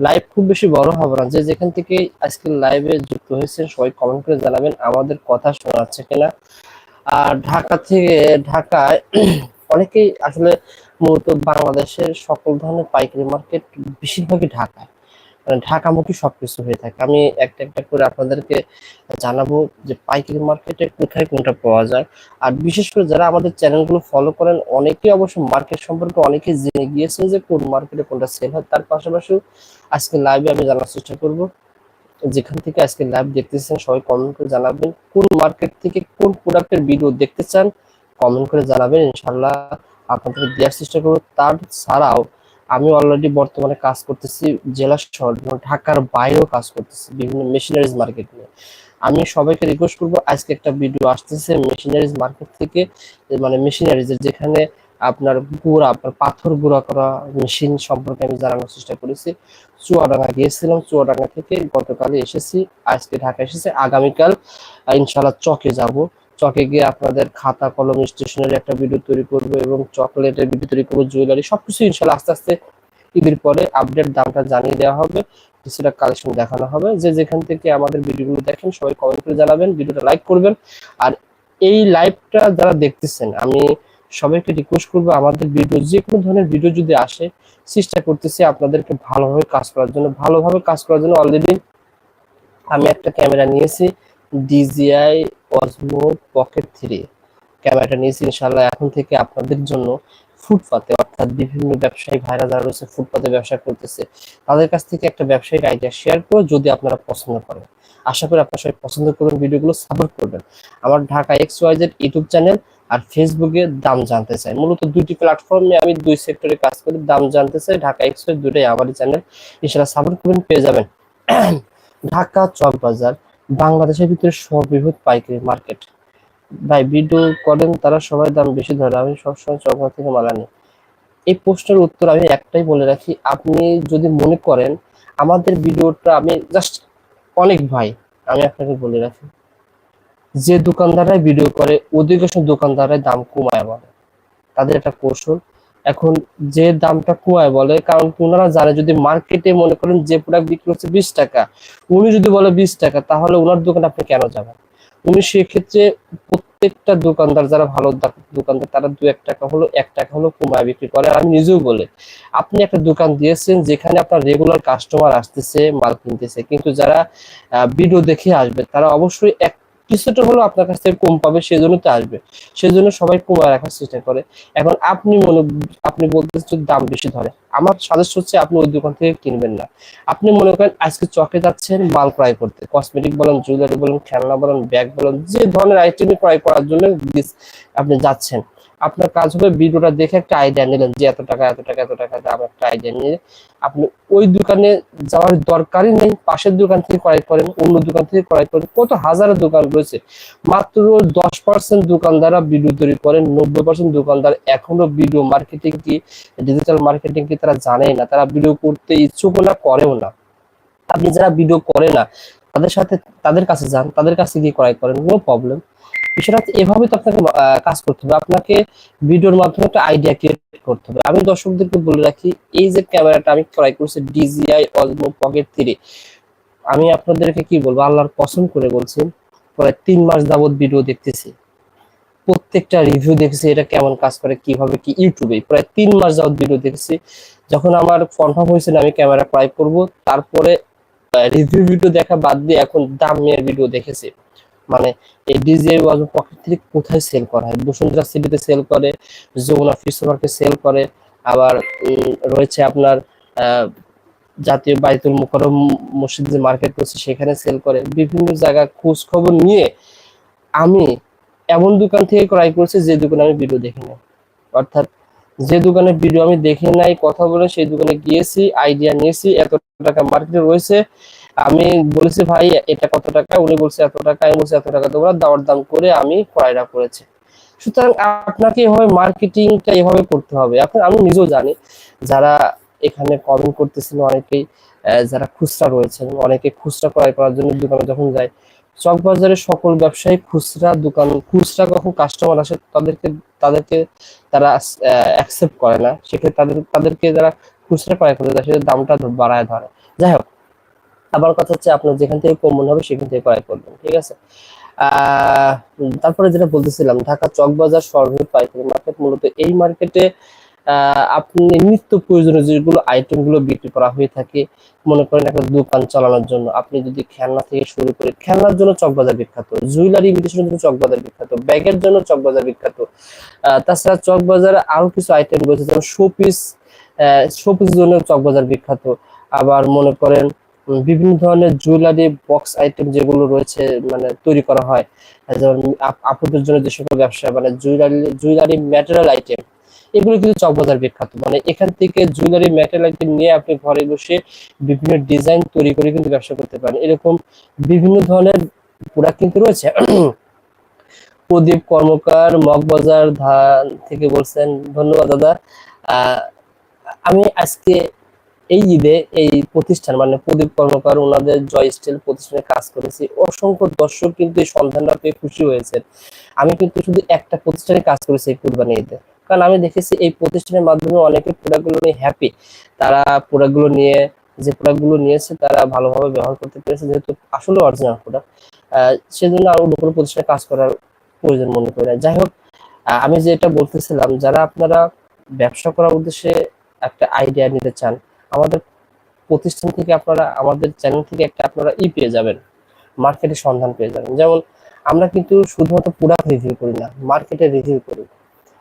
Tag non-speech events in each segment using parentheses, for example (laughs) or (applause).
Live খুব বেশি বড় হবে না। যে যেখান থেকে আজকে লাইভে যুক্ত হয়েছেন, সবাই কমেন্ট করে জানাবেন আমাদের কথা শোনা যাচ্ছে কিনা। আর ঢাকা থেকে, ঢাকায় (clears throat) অনেকেই আসলে মূলত বাংলাদেশের সকল ধরনের পাইকারি মার্কেট বেশিরভাগই ঢাকায়। মানে ঢাকামুখী সবকিছু হয়ে থাকে। আমি একটা একটা করে আপনাদেরকে জানাব যে পাইকারি মার্কেটে কোথায় কোনটা পাওয়া যায়। আর বিশেষ করে যারা আমাদের চ্যানেলগুলো ফলো করেন, অনেকে অবশ্য মার্কেট সম্পর্কে অনেকে জেনে গিয়েছেন যে কোন মার্কেটে কোনটা সেল হয়। তার পাশাপাশি আজকে লাইভে আমি জানার চেষ্টা করব। যেখান থেকে আজকে লাইভ দেখতেছেন, সবাই কমেন্ট করে জানাবেন কোন মার্কেট থেকে কোন প্রোডাক্টের ভিডিও দেখতে চান। কমেন্ট করে জানাবেন ইনশাল্লাহ আপনাদের দেওয়ার চেষ্টা করব। তার ছাড়াও আমি অলরেডি বর্তমানে কাজ করতেছি জেলা শহর ঢাকার বাইরেও কাজ করতেছি, বিভিন্ন মেশিনারিজ মার্কেট নিয়ে। আমি সবাইকে রিকোয়েস্ট করব, আজকে একটা ভিডিও আসতেছে মেশিনারিজ মার্কেট থেকে মানে মেশিনারিজের যেখানে আপনার গুঁড়া, আপনার পাথর গুঁড়া করা মেশিন সম্পর্কে আমি জানানোর চেষ্টা করেছি। চুয়াডাঙ্গা গিয়েছিলাম, চুয়াডাঙ্গা থেকে গতকালে এসেছি, আজকে ঢাকা এসেছি, আগামীকাল ইনশাল্লাহ চকে যাব। চকে গিয়ে আপনাদের খাতা, কলম স্টেশনারি একটা ভিডিও তৈরি করব এবং চকলেটের ভিডিও তৈরি করব জুয়েলারি সবকিছু ইনশাল্লাহ আস্তে আস্তে ঈদের পরে আপডেট দামটা জানিয়ে দেওয়া হবে। কিছুটা কালেকশন দেখানো হবে। যে যেখান থেকে আমাদের ভিডিওগুলো দেখেন, সবাই কমেন্ট করে জানাবেন ভিডিওটা লাইক করবেন। আর এই লাইভটা যারা দেখতেছেন, আমি সবাইকে রিকোয়েস্ট করব, আমাদের ভিডিও যে কোনো ধরনের ভিডিও যদি আসে, চেষ্টা করতেছি আপনাদেরকে ভালোভাবে কাজ করার জন্য। ভালোভাবে কাজ করার জন্য অলরেডি আমি একটা ক্যামেরা নিয়েছি ডিজিআই অসমো পকেট থ্রি ক্যামেরাটা নিয়েছি ইনশাল্লাহ এখন থেকে আপনাদের জন্য ফুটপাতে, অর্থাৎ বিভিন্ন ব্যবসায়ী ভাইরা যারা রয়েছে ফুটপাতে ব্যবসা করতেছে, তাদের কাছ থেকে একটা ব্যবসায়িক আইডিয়া শেয়ার করে যদি আপনারা পছন্দ করেন। আশা করি আপনারা সবাই পছন্দ করবেন, ভিডিওগুলো সাপোর্ট করবেন। আমার Dhaka X Y Z YouTube channel আর ফেসবুকে দাম জানতে চাই। মূলত দুইটি প্ল্যাটফর্মে আমি দুই সেক্টরে কাজ করি, দাম জানতে চাই। ঢাকা এক্স ওয়াইজ দুটাই আমারই চ্যানেল ইনশাল্লাহ সাপোর্ট করবেন, পেয়ে যাবেন। (clears throat) ঢাকা চক বাজার বাংলাদেশের ভিতরে সর্ববৃহৎ পাইকারি মার্কেট। ভাই, ভিডিও করেন, তারা সবাই দাম বেশি ধরে, আমি সবসময় চকমা থেকে মালা নিই এই প্রশ্নের উত্তর আমি একটাই বলে রাখি, আপনি যদি মনে করেন, আমাদের ভিডিওটা আমি জাস্ট অনেক ভাই, আমি আপনাকে বলে রাখি। যে দোকানদাররাই ভিডিও করে, অধিকাংশ দোকানদাররাই দাম কমায় বলে তাদের একটা কৌশল এখন যে দামটা কমায় বলে, কারণ ওনারা জানে যদি মার্কেটে মনে করেন যে প্রোডাক্ট বিক্রি হচ্ছে বিশ টাকা, উনি যদি বলে বিশ টাকা, তাহলে ওনার দোকানে আপনি কেন যাবেন? উনি সেক্ষেত্রে প্রত্যেকটা দোকানদার, যারা ভালো দোকানদার, তারা দু এক টাকা হলো, এক টাকা হলো কমায় বিক্রি করে। আমি নিজেও বলে, আপনি একটা দোকান দিয়েছেন যেখানে আপনার রেগুলার কাস্টমার আসতেছে, মাল কিনতেছে, কিন্তু যারা ভিডিও দেখে আসবে, তারা অবশ্যই এক কিছুটা হলো আপনার কাছ থেকে কম পাবে, সেজন্য তো আসবে। সেজন্য সবাই কমায় রাখার চেষ্টা করে। এখন আপনি মনে, আপনি বলতেছেন যদি দাম বেশি ধরে। আমার সাজেস্ট হচ্ছে আপনি ওই দোকান থেকে কিনবেন না। আপনি মনে করেন আজকে চকে যাচ্ছেন, মাল ক্রয় করতে। কসমেটিক বলেন জুয়েলারি বলেন, খেলনা বলেন ব্যাগ বলেন, যে ধরনের আইটেম ক্রয় করার জন্য আপনি যাচ্ছেন। আপনার কাজ হবে ভিডিওটা দেখে একটা আইডিয়া নিলেন যে এত টাকা এত টাকা এত টাকা দাম একটা আইডিয়া নিয়ে আপনি ওই দোকানে যাওয়ার দরকারই নেই, পাশের দোকান থেকে ক্রয় করেন, অন্য দোকান থেকে ক্রয় করেন, কত হাজারো দোকান রয়েছে। মাত্র দশ পার্সেন্ট দোকানদাররা ভিডিও তৈরি করেন, নব্বই পার্সেন্ট দোকানদার এখনও ভিডিও মার্কেটিং কি ডিজিটাল মার্কেটিং কি তারা জানেই না, তারা ভিডিও করতে ইচ্ছুক না, করেও না। আপনি যারা ভিডিও করে না, তাদের সাথে, তাদের কাছে যান, তাদের কাছে গিয়ে ক্রয় করেন নো প্রবলেম বিষয়টা এভাবে তো আপনাকে কাজ করতে হবে। আপনাকে ভিডিওর মাধ্যমে একটা আইডিয়া ক্রিয়েট করতে হবে। আমি দর্শকদেরকে বলে রাখি, এই যে ক্যামেরাটা আমি ক্রয় করছি ডিজিআই অলমো পকেট থ্রি আমি আপনাদেরকে কি বলব, আল্লাহর পছন্দ করে বলছি, প্রায় তিন মাস যাবত ভিডিও দেখতেছি। প্রত্যেকটা রিভিউ দেখেছি, এটা কেমন কাজ করে, কীভাবে, কি ইউটিউবে। প্রায় তিন মাস যাবত ভিডিও দেখেছি। যখন আমার কনফার্ম হয়েছিল, আমি ক্যামেরা ক্রয় করব। তারপরে রিভিউ ভিডিও দেখা বাদ দিয়ে এখন দাম দামের ভিডিও দেখেছি। মানে এই ডিজে ওয়াজ পকেট থেকে কোথায় সেল করা হয়? বসুন্ধরা সিটিতে সেল করে যমুনা ফিস মার্কেট সেল করে, আবার রয়েছে আপনার জাতীয় বাইতুল মুকরম মসজিদ যে মার্কেট করছে সেখানে সেল করে। বিভিন্ন জায়গা খোঁজ খবর নিয়ে আমি এমন দোকান থেকে ক্রয় করছি যে দোকানে আমি ভিডিও দেখি নাই। অর্থাৎ যে দোকানে ভিডিও আমি দেখি নাই, কথা বলে সেই দোকানে গিয়েছি আইডিয়া নিয়েছি, এত টাকা মার্কেটে রয়েছে আমি বলেছি, ভাই, এটা কত টাকা? উনি বলছে, এত টাকা। আমি বলছি, এত টাকা তোমরা দাওয়ার দাম করে আমি ক্রয়টা করেছি। সুতরাং আপনাকে এভাবে মার্কেটিংটা এভাবে করতে হবে। এখন আমি নিজেও জানি, যারা এখানে কমেন্ট করতেছিল অনেকেই যারা খুচরা রয়েছেন, অনেকে খুচরা ক্রয় করার জন্য দোকানে যখন যায় চকবাজারের সকল ব্যবসায়ী খুচরা দোকান, খুচরা কখন কাস্টমার আসে, তাদেরকে তাদেরকে তারা অ্যাকসেপ্ট করে না। সেক্ষেত্রে তাদের, তাদেরকে যারা খুচরা ক্রয় করতে যায় সেটা দামটা বাড়ায় ধরে। যাই হোক আবার কথা হচ্ছে আপনার যেখান থেকে কম মনে হবে সেখান থেকে ক্রয় করবেন, ঠিক আছে? তারপরে যেটা বলতেছিলাম, ঢাকা চকবাজার সর্ববৃহৎ পাইকারি মার্কেট মূলত এই মার্কেটে আপনি নিত্য প্রয়োজনীয় যেগুলো আইটেমগুলো বিক্রি করা হয়ে থাকে, মনে করেন একটা দোকান চালানোর জন্য, আপনি যদি খেলনা থেকে শুরু করে খেলনার জন্য চকবাজার বিখ্যাত, জুয়েলারি ইমিটেশনের জন্য চকবাজার বিখ্যাত, ব্যাগের জন্য চকবাজার বিখ্যাত তাছাড়া চকবাজারে আরও কিছু আইটেম রয়েছে, যেমন শোপিস শোপিস জন্য চকবাজার বিখ্যাত, আবার মনে করেন বিভিন্ন ধরনের জুয়েলারি বক্স আইটেম যেগুলো রয়েছে মানে তৈরি করা হয়। যেমন আপুদের জন্য যে সকল ব্যবসা মানে জুয়েলারি জুয়েলারি ম্যাটেরিয়াল আইটেম এগুলো কিন্তু চকবাজার বিখ্যাত। মানে এখান থেকে জুয়েলারি ম্যাটেরিয়াল আইটেম নিয়ে আপনি ঘরে বসে বিভিন্ন ডিজাইন তৈরি করে কিন্তু ব্যবসা করতে পারেন। এরকম বিভিন্ন ধরনের প্রোডাক্ট কিন্তু রয়েছে। (clears throat) প্রদীপ কর্মকার, মগবাজার, ধান থেকে বলছেন, ধন্যবাদ দাদা। আমি আজকে এই ঈদে এই প্রতিষ্ঠান মানে প্রদীপ কর্মকার ওনাদের জয় স্টিল প্রতিষ্ঠানে কাজ করেছি। অসংখ্য দর্শক কিন্তু এই সন্ধানটা পেয়ে খুশি হয়েছে। আমি কিন্তু শুধু একটা প্রতিষ্ঠানে কাজ করেছি এই কুরবানি ঈদে। কারণ আমি দেখেছি এই প্রতিষ্ঠানের মাধ্যমে অনেকে প্রোডাক্টগুলো নিয়ে হ্যাপি তারা প্রোডাক্টগুলো নিয়ে, যে প্রোডাক্টগুলো নিয়েছে তারা ভালোভাবে ব্যবহার করতে পেরেছে, যেহেতু আসলে অরিজিনাল প্রোডাক্ট সেজন্য আরও নতুন প্রতিষ্ঠানে কাজ করার প্রয়োজন মনে করি যাই হোক আমি যেটা বলতেছিলাম, যারা আপনারা ব্যবসা করার উদ্দেশ্যে একটা আইডিয়া নিতে চান আমাদের প্রতিষ্ঠান থেকে আপনারা, আমাদের চ্যানেল থেকে একটা আপনারা ই পেয়ে যাবেন মার্কেটের সন্ধান পেয়ে যাবেন। যেমন আমরা কিন্তু শুধুমাত্র প্রোডাক্ট রিভিউ করি না মার্কেটে রিভিউ করি।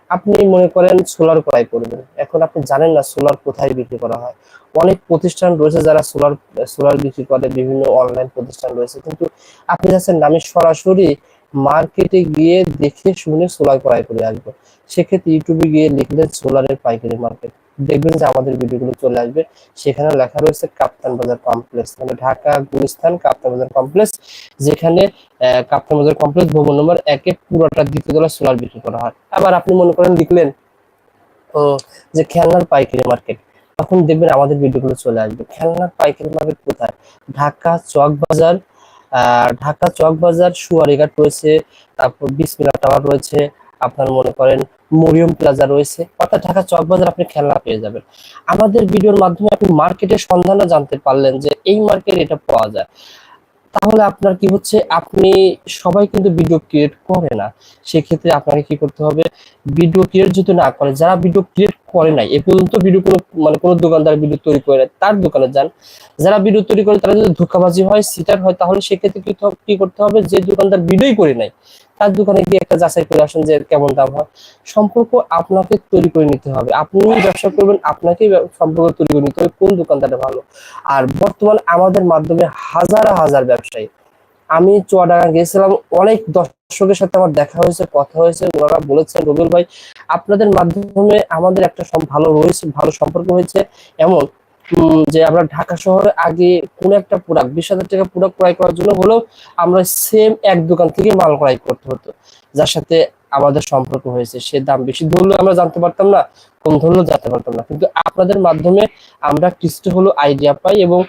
আপনি মনে করেন সোলার ক্রয় করবেন, এখন আপনি জানেন না সোলার কোথায় বিক্রি করা হয়। অনেক প্রতিষ্ঠান রয়েছে যারা সোলার সোলার বিক্রি করে, বিভিন্ন অনলাইন প্রতিষ্ঠান রয়েছে। কিন্তু আপনি যাচ্ছেন আমি সরাসরি মার্কেটে গিয়ে দেখে শুনে সোলার ক্রয় করে আসব সেক্ষেত্রে ইউটিউবে গিয়ে লিখলেন সোলারের পাইকারি মার্কেট দেখবেন যে আমাদের ভিডিওগুলো চলে আসবে। সেখানে লেখা রয়েছে কাপ্তান বাজার কমপ্লেক্স মানে ঢাকা, গুলিস্তান, কাপ্তান বাজার কমপ্লেক্স যেখানে কাপ্তান বাজার কমপ্লেক্স ভবন নম্বর একে পুরোটা দ্বিতীয় তলা সোলার বিক্রি করা হয়। আবার আপনি মনে করেন লিখলেন যে খেলনার পাইকারি মার্কেট তখন দেখবেন আমাদের ভিডিওগুলো চলে আসবে। খেলনার পাইকারি মার্কেট কোথায়? ঢাকা চক বাজার ঢাকা চক বাজার, সুয়ারিঘাট রয়েছে, তারপর বিসমিলা টাওয়ার রয়েছে। আপনার মনে করেন মরিয়ম প্লাজা রয়েছে। অর্থাৎ ঢাকা চকবাজার আপনি খেলনা পেয়ে যাবেন। আমাদের ভিডিওর মাধ্যমে আপনি মার্কেটের সন্ধানও জানতে পারলেন যে এই মার্কেট এটা পাওয়া যায়। তাহলে আপনার কি হচ্ছে? আপনি সবাই কিন্তু ভিডিও ক্রিয়েট করে না। সেক্ষেত্রে আপনাকে কি করতে হবে? ভিডিও ক্রিয়েট যদি না করে, যারা ভিডিও ক্রিয়েট করে নাই, এ পর্যন্ত ভিডিও কোনো মানে কোনো দোকানদার ভিডিও তৈরি করে নাই, তার দোকানে যান। যারা ভিডিও তৈরি করে, তারা যদি ধোকাবাজি হয় সিটার হয়, তাহলে সেক্ষেত্রে কি করতে হবে? যে দোকানদার ভিডিওই করে নাই তার দোকানে গিয়ে একটা যাচাই করে আসেন যে কেমন দাম হয়। সম্পর্ক আপনাকে তৈরি করে নিতে হবে। আপনি ব্যবসা করবেন, আপনাকেই সম্পর্ক তৈরি করে নিতে হবে কোন দোকানদারে ভালো। আর বর্তমানে আমাদের মাধ্যমে হাজার হাজার ব্যবসায়ী। আমি চুয়াডাঙ্গা গিয়েছিলাম, অনেক দর্শকের সাথে আমার দেখা হয়েছে, কথা হয়েছে, ওনারা বলেছেন, রবিউল ভাই, আপনাদের মাধ্যমে আমাদের একটা ভালো রয়েছে, ভালো সম্পর্ক হয়েছে। এমন যে আমরা ঢাকা শহরে আগে কোন একটা প্রোডাক্ট বিশ হাজার টাকা প্রোডাক্ট ক্রয় করার জন্য হলেও আমরা সেম এক দোকান থেকে মাল ক্রয় করতে হতো, যার সাথে আমাদের সম্পর্ক হয়েছে। সে দাম বেশি ধরলেও আমরা জানতে পারতাম না, কম ধরলেও জানতে পারতাম না। কিন্তু আপনাদের মাধ্যমে আমরা কিছু হলো আইডিয়া পাই এবং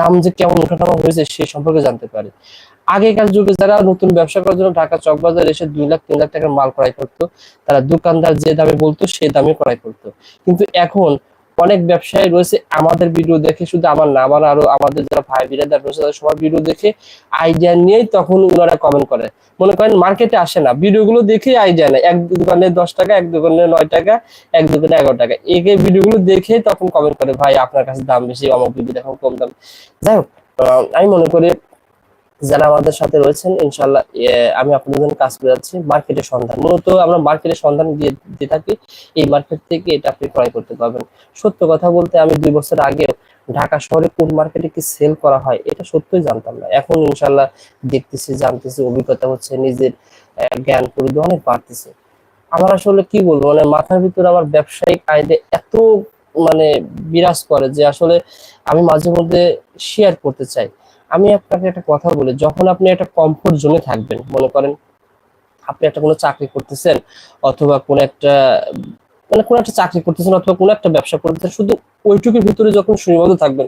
দাম যে কেমন ওঠানামা হয়েছে সে সম্পর্কে জানতে পারি। আগেকার যুগে যারা নতুন ব্যবসা করার জন্য ঢাকা চকবাজার এসে দুই লাখ, তিন লাখ টাকার মাল ক্রয় করতো, তারা দোকানদার যে দামে বলতো সে দামে ক্রয় করতো। কিন্তু এখন অনেক ব্যবসায়ী রয়েছে, আমাদের ভিডিও দেখে শুধু আমার না, আমার আরও আমাদের যারা ভাই বিরাদার রয়েছে, তাদের সবার ভিডিও দেখে আইডিয়া নিয়েই তখন ওনারা কমেন্ট করে। মনে করেন মার্কেটে আসে না ভিডিও গুলো দেখে আইডিয়া নেয়। এক দোকানে দশ টাকা, এক দোকানে নয় টাকা, এক দোকানে এগারো টাকা। একে ভিডিওগুলো দেখে তখন কমেন্ট করে, ভাই, আপনার কাছে দাম বেশি অমুক ভিডিও দেখো কম দাম। যাই হোক আমি মনে করি যারা আমাদের সাথে রয়েছেন ইনশাল্লাহ আমি আপনাদের জন্য কাজ করে যাচ্ছি মার্কেটের সন্ধান। মূলত আমরা মার্কেটের সন্ধান দিয়ে দিয়ে থাকি, এই মার্কেট থেকে এটা আপনি ক্রয় করতে পারবেন। সত্য কথা বলতে আমি দুই বছর আগে ঢাকা শহরে কোন মার্কেটে কি সেল করা হয়, এটা সত্যই জানতাম না। এখন ইনশাল্লাহ দেখতেছি, জানতেছি, অভিজ্ঞতা হচ্ছে, নিজের জ্ঞান পরিধি অনেক বাড়তেছে। আমার আসলে কি বলব মানে মাথার ভিতরে আমার ব্যবসায়িক আইডে এত মানে বিরাজ করে যে আসলে আমি মাঝে মধ্যে শেয়ার করতে চাই। আমি আপনাকে একটা কথা বলি, যখন আপনি একটা কমফোর্ট জোনে থাকবেন, মনে করেন আপনি একটা কোনো চাকরি করতেছেন অথবা কোনো একটা মানে কোনো একটা চাকরি করতেছেন অথবা কোনো একটা ব্যবসা করতেছেন, শুধু ওইটুকুর ভিতরে যখন সীমাবদ্ধ থাকবেন,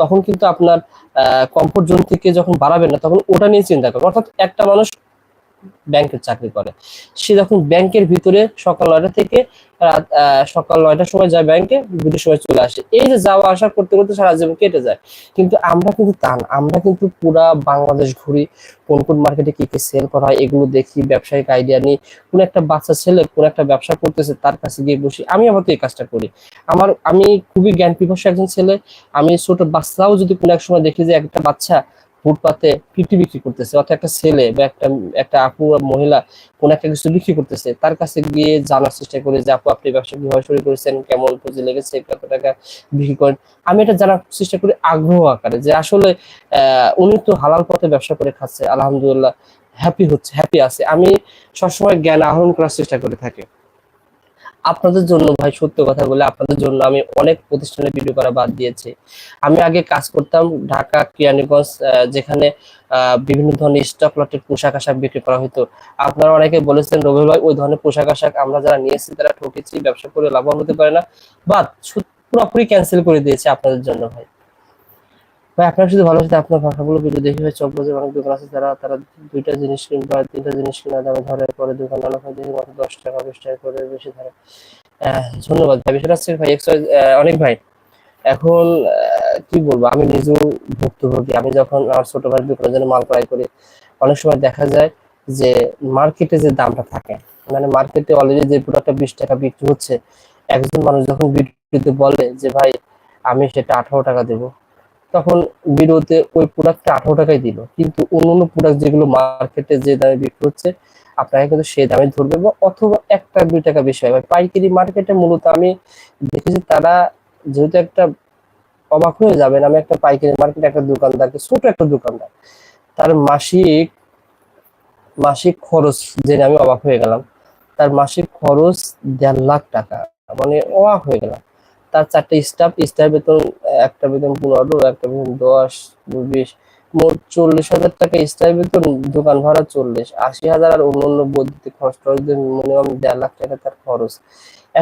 তখন কিন্তু আপনার কমফোর্ট জোন থেকে যখন বাড়াবেন না, তখন ওটা নিয়ে চিন্তা করবেন। অর্থাৎ একটা মানুষ ব্যাংকের চাকরি করে। সে যখন ব্যাংকের ভিতরে সকাল নয়টা থেকে রাত সকাল নয়টার সময় যায় ব্যাংকে দুটোর সময় চলে আসে। এই যে যাওয়া আসা করতে করতে সারা জীবন কেটে যায়। কিন্তু আমরা কিন্তু তা না। আমরা কিন্তু পুরা বাংলাদেশ ঘুরি, কোন কোন মার্কেটে কি কি সেল করা হয়, এগুলো দেখি, ব্যবসায়িক আইডিয়া নিই। কোন একটা বাচ্চা ছেলে কোন একটা ব্যবসা করতেছে, তার কাছে গিয়ে বসি। আমি আবার তো এই কাজটা করি। আমার, আমি খুবই জ্ঞান পিপাসু একজন ছেলে। আমি ছোট বাচ্চাও যদি কোনো এক সময় দেখি যে একটা বাচ্চা ফুটপাতে পিটি বিক্রি করতেছে, অর্থাৎ একটা ছেলে বা একটা একটা আপু মহিলা কোন একটা কিছু বিক্রি করতেছে, তার কাছে গিয়ে জানার চেষ্টা করে যে, আপু, আপনি ব্যবসা কীভাবে শুরু করেছেন? কেমন পুঁজি লেগেছে? কত টাকা বিক্রি করেন? আমি এটা জানার চেষ্টা করি আগ্রহ আকারে যে, আসলে উনি তো হালাল পথে ব্যবসা করে খাচ্ছে, আলহামদুলিল্লাহ হ্যাপি হচ্ছে হ্যাপি আছে। আমি সবসময় জ্ঞান আহরণ করার চেষ্টা করে থাকি। আপনাদের জন্য ভাই, সত্য কথা বলে আপনাদের জন্য আমি অনেক প্রতিষ্ঠানে ভিডিও করা বাদ দিয়েছি। আমি আগে কাজ করতাম ঢাকা, কিরানীগঞ্জ যেখানে বিভিন্ন ধরনের স্টক লটের পোশাক আশাক বিক্রি করা হতো আপনারা অনেকে বলেছেন রবি ভাই, ওই ধরনের পোশাক আশাক আমরা যারা নিয়েছি, তারা ঠকেছি, ব্যবসা করে লাভবান হতে পারে না। বাদ পুরোপুরি ক্যান্সেল করে দিয়েছে আপনাদের জন্য ভাই। ভাই, আপনার শুধু ভালো সাথে আপনার ভাষাগুলো ভিডিও দেখে ভাই চকবাজে অনেক দোকান আছে তারা তারা দুইটা জিনিস কিনবা তিনটা জিনিস কিনা দামে ধরে পরে দোকান আলো হয় দেখি মাত্র দশ টাকা, বিশ টাকা করে বেশি ধরে। ধন্যবাদ। ভাই বিষয়টা হচ্ছে ভাই এক্স অনেক ভাই, এখন কি বলব, আমি নিজেও ভুক্তভোগী। আমি যখন আমার ছোট ভাই বিক্রয়ের জন্য মাল ক্রয় করি, অনেক সময় দেখা যায় যে মার্কেটে যে দামটা থাকে মানে মার্কেটে অলরেডি যে প্রোডাক্টটা বিশ টাকা বিক্রি হচ্ছে, একজন মানুষ যখন বিক্রিতে বলে যে, ভাই, আমি সেটা আঠারো টাকা দেবো তখন ভিডিওতে ওই প্রোডাক্টটা আঠারো টাকায় দিল। কিন্তু অন্য অন্য প্রোডাক্ট যেগুলো মার্কেটে যে দামে বিক্রি হচ্ছে আপনাকে কিন্তু সেই দামে ধরবে বা অথবা একটা দুই টাকা বেশি হয়। পাইকারি মার্কেটে মূলত আমি দেখেছি তারা যেহেতু একটা অবাক হয়ে যাবেন আমি একটা পাইকারি মার্কেটে একটা দোকানদারকে, ছোট একটা দোকানদার, তার মাসিক মাসিক খরচ জেনে আমি অবাক হয়ে গেলাম। তার মাসিক খরচ দেড় লাখ টাকা মানে অবাক হয়ে গেলাম। তার চারটে স্টাফ স্টাফ বেতন একটা বেতন পনেরো, একটা বেতন দশ, বিশ, মোট চল্লিশ হাজার টাকা স্টাফ বেতন দোকান ভাড়া চল্লিশ, আশি হাজার আর অন্য অন্য বৈদ্যুতিক খরচ মিনিমাম দেড় লাখ টাকা তার খরচ।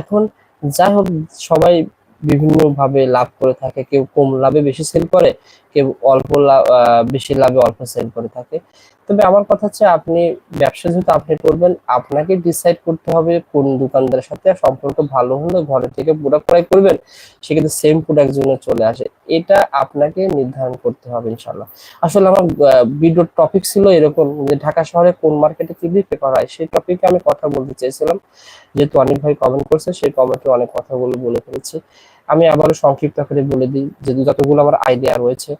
এখন যাই হোক, সবাই বিভিন্ন ভাবে লাভ করে থাকে, কেউ কম লাভে বেশি সেল করে, কেউ অল্প বেশি লাভে অল্প সেল করে থাকে। তবে আমার কথা হচ্ছে আপনি ব্যবসা যেহেতু আপনি করবেন, আপনাকে ডিসাইড করতে হবে কোন দোকানদারের সাথে সম্পর্ক ভালো হলে ঘরে থেকে প্রোডাক্ট ক্রয় করবেন, সেক্ষেত্রে সেম প্রোডাক্ট জন্য চলে আসে। এটা আপনাকে নির্ধারণ করতে হবে ইনশাল্লাহ আসলে আমার ভিডিওর টপিক ছিল এরকম যে ঢাকা শহরে কোন মার্কেটে কি বিক্রি করা হয়, সেই টপিকে আমি কথা বলতে চেয়েছিলাম। যেহেতু অনেক ভাই কমেন্ট করছে, সেই কমেন্টে অনেক কথাগুলো বলে ফেলেছি। আমি আবারও সংক্ষিপ্ত করে বলে দিই যে যতগুলো আমার আইডিয়া রয়েছে,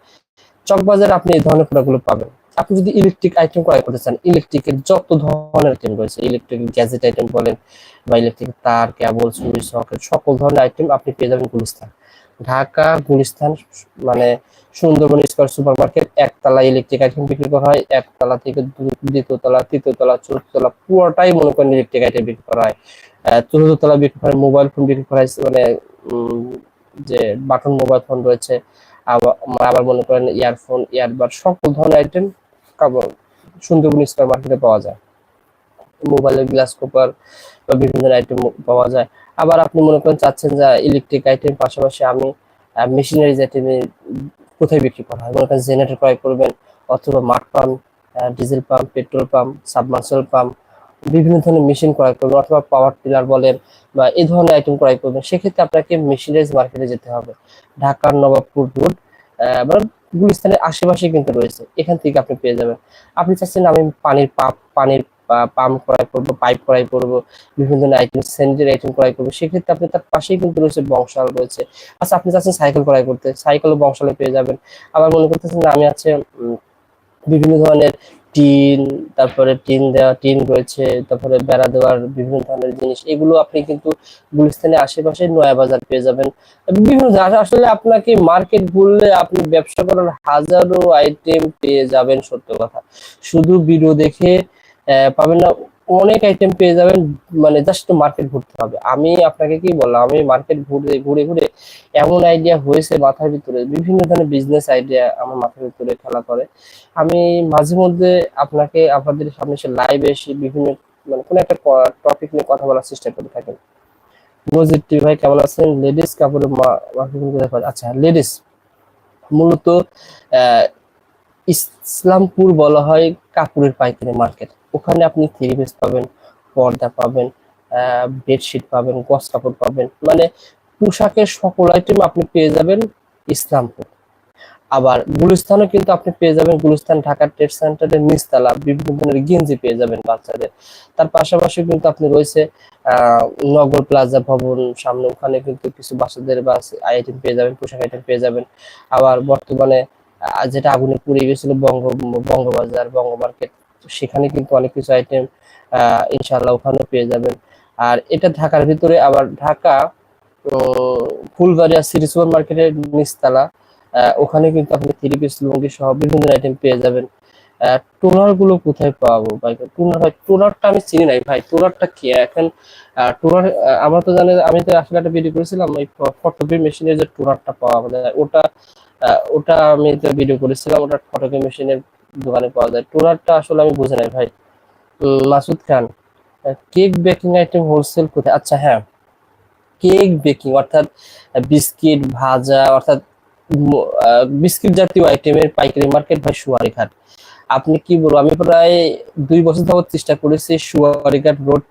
চকবাজারে আপনি এই ধরনের প্রোডাক্টগুলো পাবেন। আপনি যদি ইলেকট্রিক আইটেম ক্রয় করতে চান ইলেকট্রিকের যত ধরনের আইটেম রয়েছে ইলেকট্রিক গ্যাজেট আইটেম বলেন বা ইলেকট্রিক তার কেবল সুইচ সকেট সকল ধরনের আইটেম আপনি পেয়ে যাবেন গুলিস্তান। ঢাকা গুলিস্তান মানে সুন্দরবন স্কোয়ার সুপার মার্কেট একতলা ইলেকট্রিক আইটেম বিক্রি করা হয়। একতলা থেকে দু- দ্বিতীয় তলা তৃতীয় তলা চতুর্থ তলা পুরোটাই মনে করেন ইলেকট্রিক আইটেম বিক্রি করা হয়। আহ, চতুর্থ তলা বিক্রি করা হয় মোবাইল ফোন বিক্রি করা হয় মানে যে বাটন মোবাইল ফোন রয়েছে আবার আবার মনে করেন ইয়ারফোন ইয়ারবাড সকল ধরনের আইটেম সুন্দরবন মার্কেটে পাওয়া যায়। মোবাইলের গ্লাস বা বিভিন্ন আইটেম পাওয়া যায়। আবার আপনি মনে করেন চাচ্ছেন যে ইলেকট্রিক আইটেম পাশাপাশি আমি মেশিনারিজ আইটেমে কোথায় বিক্রি করা হয়? মনে করেন জেনারেটর ক্রয় করবেন অথবা মাঠ pump diesel pump petrol pump submersible pump বিভিন্ন ধরনের মেশিন ক্রয় করবেন অথবা পাওয়ার টিলার বলেন বা এই ধরনের আইটেম ক্রয় করবেন। সেক্ষেত্রে আপনাকে মেশিনারিজ মার্কেটে যেতে হবে। ঢাকার নবাবপুর রোড মানে গুলিস্তানের আশেপাশে কিন্তু রয়েছে, এখান থেকে আপনি পেয়ে যাবেন। আপনি চাচ্ছেন আমি পানির পাপ পানির পাম্প ক্রয় করব, পাইপ ক্রয় করব, বিভিন্ন আইটেম স্যানিটারি আইটেম ক্রয় করব, সেক্ষেত্রে আপনি তার পাশেই কিন্তু রয়েছে বংশাল রয়েছে। আচ্ছা আপনি চাচ্ছেন সাইকেল ক্রয় করতে সাইকেলও বংশালে পেয়ে যাবেন। আবার মনে করতেছেন আমি আছে বিভিন্ন ধরনের টিন, তারপরে টিন দেওয়া, টিন রয়েছে, তারপরে বেড়া দেওয়ার বিভিন্ন ধরনের জিনিস। এগুলো আপনি কিন্তু গুলিস্তানের আশেপাশে নয়া বাজার পেয়ে যাবেন। বিভিন্ন আসলে আপনাকে মার্কেট ঘুরলে আপনি ব্যবসা করার হাজারো আইটেম পেয়ে যাবেন, সত্য কথা। শুধু ভিডিও দেখে পাবেন না অনেক আইটেম পেয়ে যাবেন মানে জাস্ট মার্কেট ঘুরতে হবে। আমি আপনাকে কি বললাম, আমি মার্কেট ঘুরে ঘুরে ঘুরে এমন আইডিয়া হয়েছে মাথার ভিতরে, বিভিন্ন ধরনের বিজনেস আইডিয়া আমার মাথার ভিতরে খেলা করে। আমি মাঝে মধ্যে আপনাকে, আপনাদের সামনে এসে লাইভ এসে বিভিন্ন মানে কোনো একটা টপিক নিয়ে কথা বলার চেষ্টা করে থাকেন নজির টিভি ভাই কেমন আছেন? লেডিস কাপড়ের মার্কেটিং আচ্ছা লেডিস মূলত ইসলামপুর বলা হয় কাপড়ের পাইকারি মার্কেট ওখানে আপনি থ্রি পিস পাবেন, পর্দা পাবেন বেডশিট পাবেন, গস কাপড় পাবেন। মানে পোশাকের সকল আইটেম আপনি পেয়ে যাবেন ইসলামপুর। আবার গুলিস্তানও কিন্তু আপনি পেয়ে যাবেন, গুলিস্তান, ঢাকা ট্রেড সেন্টারের নিচতলা, বিভিন্ন ধরনের গেঞ্জি পেয়ে যাবেন বাচ্চাদের। তার পাশাপাশি কিন্তু আপনি রয়েছে নগর প্লাজা ভবন, সামনে ওখানে কিন্তু কিছু বাচ্চাদের বা আইটেম পেয়ে যাবেন, পোশাক আইটেম পেয়ে যাবেন। আবার বর্তমানে যেটা আগুনে পুড়ে গেছিল বঙ্গ, বঙ্গবাজার, বঙ্গ মার্কেট সেখানে কিন্তু অনেক কিছু আইটেম ইনশাল্লাহ ওখানেও পেয়ে যাবেন। আর এটা ঢাকার ভিতরে আবার ঢাকা ফুলবাড়িয়া সিটি সুপার মার্কেটের নিচতলা আহ, ওখানে কিন্তু আপনি থ্রি পিস লুঙ্গি সহ বিভিন্ন আইটেম পেয়ে যাবেন। টোনারগুলো কোথায় পাবো ভাই? টোনার ভাই টোনারটা আমি চিনি নাই ভাই। টোনারটা কি? এখন টোনার আমরা তো জানি আমি তো আসলে একটা ভিডিও করেছিলাম ওই ফটোকপি মেশিনের যে টোনারটা পাওয়া যায় ওটা ওটা আমি তো ভিডিও করেছিলাম ওটা ফটোকপি মেশিনের দোকানে পাওয়া যায়। টোনারটা আসলে আমি বুঝে নাই ভাই। Masud Khan, cake baking item wholesale কোথায়? আচ্ছা হ্যাঁ। কেক বেকিং, অর্থাৎ বিস্কিট, ভাজা, অর্থাৎ বিস্কিট জাতীয় আইটেমের পাইকারি মার্কেট ভাই সুয়ারিঘাট। আপনি কি বলব, আমি প্রায় দুই বছর ধর চেষ্টা করেছি সুয়ারিঘাট রোড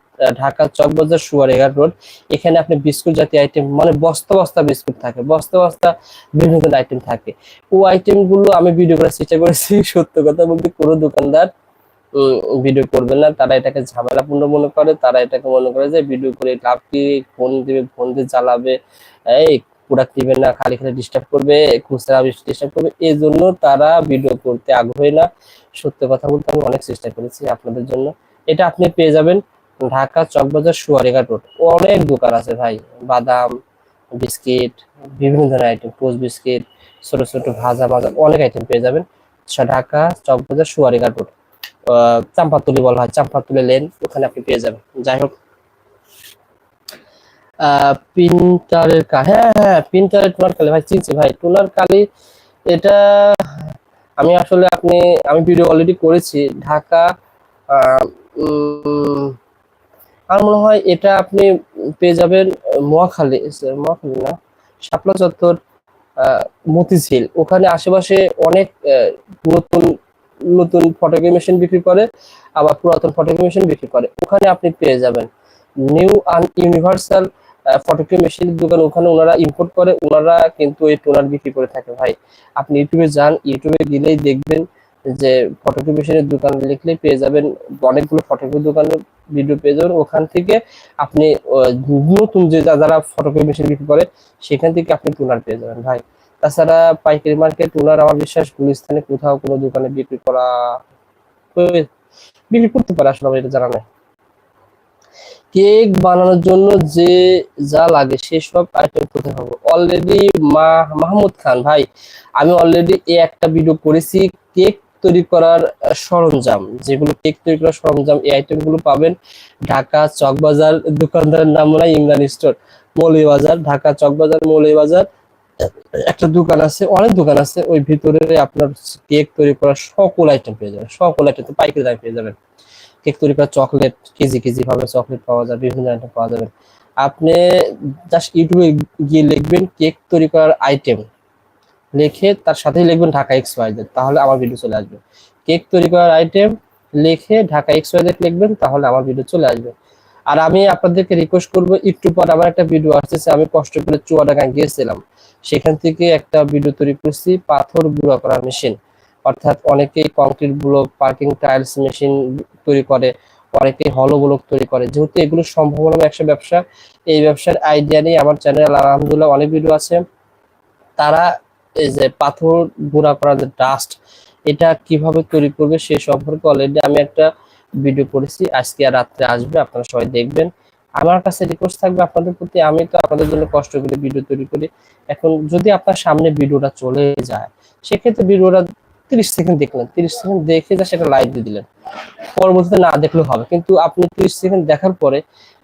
ঢাকা চকবাজার সুয়ারিঘাট রোড। এখানে আপনি বিস্কুট জাতীয় আইটেম মানে বস্তা বস্তা বিস্কুট থাকে। বস্তা বস্তা বিভিন্ন আইটেম থাকে। ও আইটেমগুলো আমি ভিডিও করার চেষ্টা করেছি, (laughs) সত্য কথা বলতে কোনো দোকানদার ভিডিও করবে না। তারা এটাকে ঝামেলাপূর্ণ মনে করে, তারা এটাকে মনে করে যে ভিডিও করে লাভ কি, ফোন দিবে, ফোন দিয়ে জ্বালাবে, এই প্রোডাক্ট দিবে না, খালি খালি ডিস্টার্ব করবে, খুচরা ডিস্টার্ব করবে। এই জন্য তারা ভিডিও করতে আগ্রহী না। সত্য কথা বলতে আমি অনেক চেষ্টা করেছি আপনাদের জন্য। এটা আপনি পেয়ে যাবেন। ঢাকা চকবাজার সুয়ারিঘাট রোড অনেক দোকান আছে ভাই। বাদাম বিস্কিট বিভিন্ন ধরনের আইটেম পোস্ট বিস্কিট ছোট ছোট ভাজা ভাজা অনেক আইটেম পেয়ে যাবেন। আচ্ছা, ঢাকা চকবাজার সুয়ারিঘাট রোড চাম্পাতুলি বলা হয় চাম্পাতুলি লেন ওখানে আপনি পেয়ে যাবেন। যাই হোক। প্রিন্টারের কা হ্যাঁ হ্যাঁ প্রিন্টারের টোনার কালি। ভাই চিনছি ভাই টোনার কালি এটা আমি আসলে আপনি আমি ভিডিও অলরেডি করেছি। ঢাকা আমার মনে হয় এটা আপনি পেয়ে যাবেন মহাখালী মহাখালী না, শাপলা চত্বর মতিঝিল। ওখানে আশেপাশে অনেক নতুন নতুন ফটোগ্রাফি মেশিন বিক্রি করে, আবার পুরাতন ফটোগ্রাফি মেশিন বিক্রি করে। ওখানে আপনি পেয়ে যাবেন। নিউ আন ইউনিভার্সাল ফটোগ্রাফি মেশিনের দোকান ওখানে ওনারা ইম্পোর্ট করে, ওনারা কিন্তু এই টোনার বিক্রি করে থাকে ভাই। আপনি ইউটিউবে যান, ইউটিউবে গেলেই দেখবেন যে ফটোগ্রাফি মেশিনের দোকান লিখলে পেয়ে যাবেন, অনেকগুলো ফটোগ্রাফি দোকানের ভিডিও পেয়ে যাবেন। ওখান থেকে আপনি নতুন যে যারা ফটোগ্রাফি মেশিন বিক্রি করে, সেখান থেকে আপনি টোনার পেয়ে যাবেন ভাই। তাছাড়া পাইকারি মার্কেট টোনার আমার বিশ্বাস গুলিস্তানে কোথাও কোনো দোকানে বিক্রি করা বিক্রি করতে পারে আসলে আমার এটা জানা নেই। কেক বানানোর জন্য যে যা লাগে সেসব আইটেম কোথায় পাবো অলরেডি মা, মাহমুদ খান ভাই, আমি অলরেডি এই একটা ভিডিও করেছি, কেক তৈরি করার সরঞ্জাম, যেগুলো কেক তৈরি করার সরঞ্জাম, এই আইটেমগুলো পাবেন ঢাকা চকবাজার দোকানদারের নাম না ইমরান স্টোর, মৌলভীবাজার, ঢাকা চকবাজার, মৌলভীবাজার। একটা দোকান আছে, অনেক দোকান আছে, ওই ভিতরে আপনার কেক তৈরি করার সকল আইটেম পেয়ে যাবেন, সকল আইটেম তো পাইকারি দামে পেয়ে যাবেন। কেক তৈরি করা চকলেট কেজি কেজি ভাবে চকলেট পাওয়া যাবে, বিভিন্ন আইটেম পাওয়া যাবে। আপনি জাস্ট ইউটিউবে গিয়ে লিখবেন কেক তৈরি করার আইটেম লিখে তার সাথেই লিখবেন ঢাকা এক্স ওয়াই তাহলে আমার ভিডিও চলে আসবে। কেক তৈরি করার আইটেম লিখে ঢাকা এক্স ওয়াই লিখবেন, তাহলে আমার ভিডিও চলে আসবে। আর আমি আপনাদেরকে রিকোয়েস্ট করব, একটু পর আমার একটা ভিডিও আসতেছে, আমি কষ্ট করে চুয়াডাঙ্গা গিয়েছিলাম। সেখান থেকে একটা ভিডিও তৈরি করছি, পাথর গুঁড়া করার মেশিন অর্থাৎ অনেকেই concrete block parking tiles machine তৈরি করে, অনেকেই হলো ব্লক তৈরি করে। যেহেতু এগুলো সম্ভাবনা একটা ব্যবসা, এই ব্যবসার আইডিয়া নিয়ে আমার চ্যানেল আলহামদুলিল্লাহ অনেক ভিডিও আছে। তারা এই যে পাথর গুঁড়া করার যে ডাস্ট এটা কীভাবে তৈরি করবে সে সম্পর্কে অলরেডি আমি একটা ভিডিও করেছি। আজকে আর রাত্রে আসবে, আপনারা সবাই দেখবেন। আমার কাছে রিকোয়েস্ট থাকবে আপনাদের প্রতি। আমি তো আপনাদের জন্য কষ্ট করে ভিডিও তৈরি করি। এখন যদি আপনার সামনে ভিডিওটা চলে যায়, সেক্ষেত্রে ভিডিওটা তিরিশ সেকেন্ড দেখলেন। তিরিশ সেকেন্ড দেখে যা সেটা লাইক দিয়ে দিলেন। পরবর্তীতে না দেখলেও হবে। কিন্তু আপনি তিরিশ সেকেন্ড দেখার পরে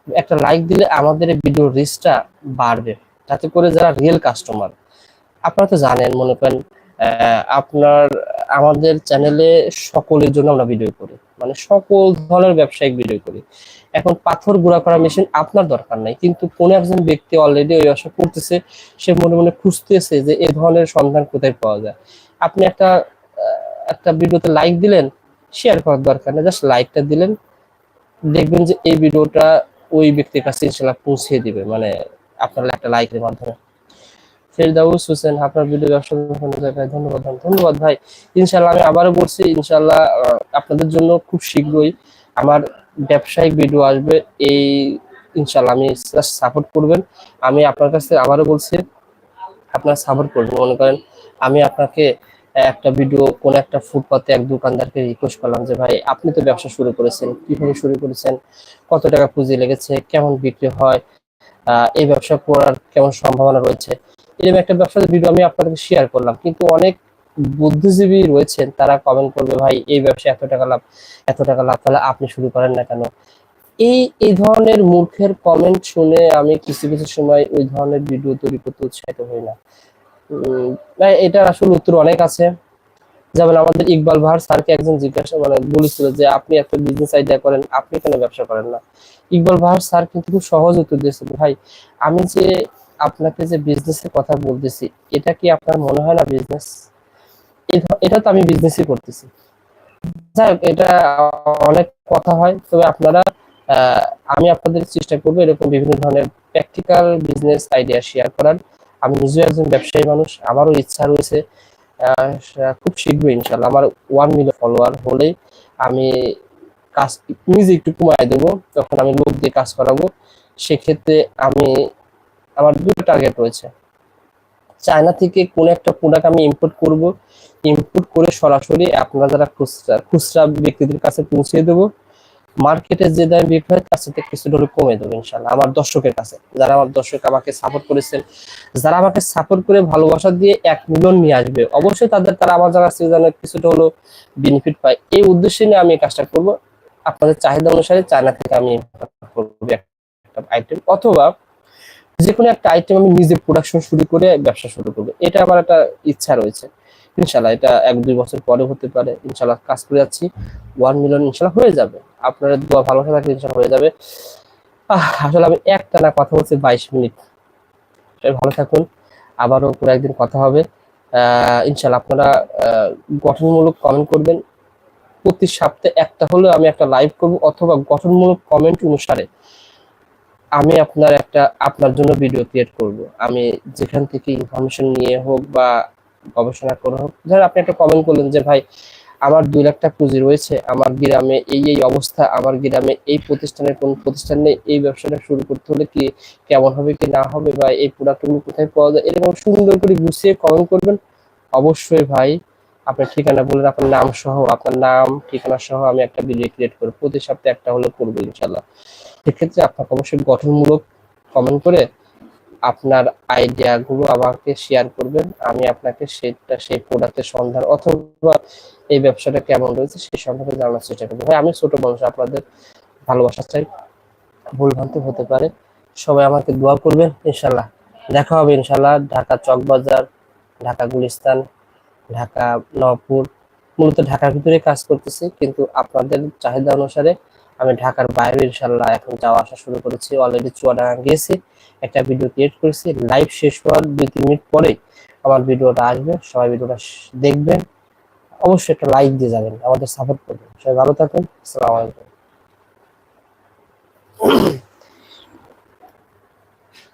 একটা লাইক দিলে আমাদের ভিডিও রিচটা বাড়বে। যাতে করে যারা রিয়েল কাস্টমার আপনারা তো জানেন, মনে করেন আপনার, আমাদের চ্যানেলে সকলের জন্য আমরা ভিডিও করি। মানে সকল ধরনের ব্যবসায়িক ভিডিও করি। এখন পাথর গুঁড়া করা মেশিন আপনার দরকার নাই, কিন্তু কোন একজন ব্যক্তি অলরেডি ওই ব্যবসা করতেছে, সে মনে মনে খুঁজতেছে যে এ ধরনের সন্ধান কোথায় পাওয়া যায়। আপনি একটা একটা ভিডিওতে লাইক দিলেন শেয়ার করার দরকার নেই জাস্ট লাইকটা দিলেন, দেখবেন যে এই ভিডিওটা ওই ব্যক্তির কাছে ইনশাল্লাহ পৌঁছে দিবে। মানে আপনার একটা লাইকের মাধ্যমে। ফেরদাউস হোসেন আপনার ভিডিও জায়গায় ধন্যবাদ ধন্যবাদ ভাই ইনশাল্লাহ আমি আবারও বলছি ইনশাল্লাহ আপনাদের জন্য খুব শীঘ্রই আমার ব্যবসায়িক ভিডিও আসবে। এই ইনশাল্লাহ আমি সাপোর্ট করবেন। আমি আপনার কাছে আবারও বলছি, আপনার সাপোর্ট করবেন। মনে করেন, আমি আপনাকে একটা ভিডিও কোন একটা ফুটপাতে এক দোকানদারকে রিকোয়েস্ট করলাম যে, ভাই, আপনি তো ব্যবসা শুরু করেছেন, কীভাবে শুরু করেছেন? কত টাকা পুঁজি লেগেছে? কেমন বিক্রি হয়? এই ব্যবসা করার কেমন সম্ভাবনা রয়েছে? এরকম একটা ব্যবসার ভিডিও আমি আপনাদেরকে শেয়ার করলাম। কিন্তু অনেক বুদ্ধিজীবী রয়েছেন তারা কমেন্ট করবে ভাই এই ব্যবসা এত টাকা লাভ এত টাকা লাভ তাহলে আপনি শুরু করেন না কেন? এই এই ধরনের মূর্খের কমেন্ট শুনে আমি কিছু কিছু সময় ওই ধরনের ভিডিও তৈরি করতে উৎসাহিত হই না, এটার আসলে উত্তর অনেক আছে। যেমন আমাদের ইকবাল ভার স্যারকে একজন জিজ্ঞাসা মানে বলেছিল যে আপনি এত বিজনেস আইডিয়া করেন আপনি কেন ব্যবসা করেন না? ইকবাল ভার স্যার কিন্তু খুব সহজ উত্তর দিয়েছিল ভাই আমি যে আপনাকে যে বিজনেসের কথা বলতেছি, এটা কি আপনার মনে হয় না বিজনেস এটা তো আমি বিজনেসই করতেছি। যাই এটা অনেক কথা হয়, তবে আপনারা আমি আপনাদের চেষ্টা করব এরকম বিভিন্ন ধরনের প্র্যাকটিক্যাল বিজনেস আইডিয়া শেয়ার করার। আমি নিজেও একজন ব্যবসায়ী মানুষ, আমারও ইচ্ছা রয়েছে খুব শীঘ্রই ইনশাল্লাহ আমার ওয়ান মিলিয়ন ফলোয়ার হলেই আমি কাজ নিজে একটু কমায় দেবো তখন আমি লোক দিয়ে কাজ করাবো, সেক্ষেত্রে আমি আমার দুটো টার্গেট রয়েছে। চায়না থেকে কোন একটা প্রোডাক্ট আমি ইম্পোর্ট করব। ইম্পোর্ট করে সরাসরি আপনারা যারা খুচরা খুচরা ব্যক্তিদের কাছে পৌঁছে দেবো। মার্কেটে যে দামে বিক্রি হয়, তার সাথে কিছু ডলে কমে দেবো ইনশাল্লাহ আমার দর্শকের কাছে। যারা আমার দর্শক আমাকে সাপোর্ট করেছেন, যারা আমাকে সাপোর্ট করে ভালোবাসা দিয়ে এক মিলিয়ন নিয়ে আসবে, অবশ্যই তাদের, তারা আমার কাছ থেকে যেন কিছুটা হলো বেনিফিট পায়। এই উদ্দেশ্যে নিয়ে আমি কাজটা করব। আপনাদের চাহিদা অনুসারে চায়না থেকে আমি করব একটা আইটেম অথবা যে কোনো একটা আইটেম আমি নিজে প্রোডাকশন শুরু করে ব্যবসা শুরু করব। এটা আমার একটা ইচ্ছা রয়েছে। ইনশাল্লাহ এটা এক দুই বছর পরে হতে পারে। ইনশাল্লাহ কাজ করে যাচ্ছি। ওয়ান মিলিয়ন ইনশাল্লাহ হয়ে যাবে। আপনারা দোয়া ভালোবাসা থাকলে ইনশাল্লাহ হয়ে যাবে। আসলে আমি একটা না কথা বলছি বাইশ মিনিট। ভালো থাকুন। আবারও পুরো একদিন কথা হবে। ইনশাল্লাহ আপনারা গঠনমূলক কমেন্ট করবেন। প্রতি সপ্তাহে একটা হলেও আমি একটা লাইভ করব অথবা গঠনমূলক কমেন্ট অনুসারে। আমি আপনার একটা, আপনার জন্য ভিডিও ক্রিয়েট করব। আমি যেখান থেকে ইনফরমেশন নিয়ে হোক বা গবেষণা করে হোক, ধরেন আপনি একটা কমেন্ট করলেন যে, ভাই, আমার দুই লাখ টাকা পুঁজি রয়েছে, আমার গ্রামে এই এই অবস্থা, আমার গ্রামে এই প্রতিষ্ঠানের কোন প্রতিষ্ঠান এই ব্যবসাটা শুরু করতে হলে কি, কেমন হবে কি না হবে বা এই প্রোডাক্টগুলো কোথায় পাওয়া যায়? এরকম সুন্দর করে গুছিয়ে কমেন্ট করবেন। অবশ্যই ভাই, আপনার ঠিকানা বললেন আপনার নাম সহ, আপনার নাম, ঠিকানা সহ আমি একটা ভিডিও ক্রিয়েট করব। প্রতি সপ্তাহে একটা হলে করব ইনশাল্লাহ সেক্ষেত্রে আপনাকে অবশ্যই গঠনমূলক কমেন্ট করে আপনার আইডিয়া গুলো আমাকে শেয়ার করবেন। আমি আপনাকে সেটা, সেই প্রোডাক্টের সন্ধান অথবা এই ব্যবসাটা কেমন রয়েছে সেই সম্পর্কে জানার চেষ্টা করব। ভাই, আমি ছোট মানুষ, আপনাদের ভালোবাসা চাই ভুল ভ্রান্তি হতে পারে। সবাই আমাকে দোয়া করবেন ইনশাল্লাহ দেখা হবে ইনশাল্লাহ ঢাকা চকবাজার ঢাকা গুলিস্তান, ঢাকা নবপুর মূলত ঢাকার ভিতরে কাজ করতেছি, কিন্তু আপনাদের চাহিদা অনুসারে আমি ঢাকার বাইরে ইনশাল্লাহ এখন যাওয়া আসা শুরু করেছি অলরেডি চুয়াডাঙ্গা গিয়েছি, একটা ভিডিও ক্রিয়েট করেছি লাইভ শেষ হওয়ার দুই, তিন মিনিট পরেই আমার ভিডিওটা আসবে, সবাই ভিডিওটা দেখবেন, অবশ্যই একটা লাইক দিয়ে যাবেন, আমাদের সাপোর্ট করবেন, সবাই ভালো থাকুন, আসসালামু আলাইকুম।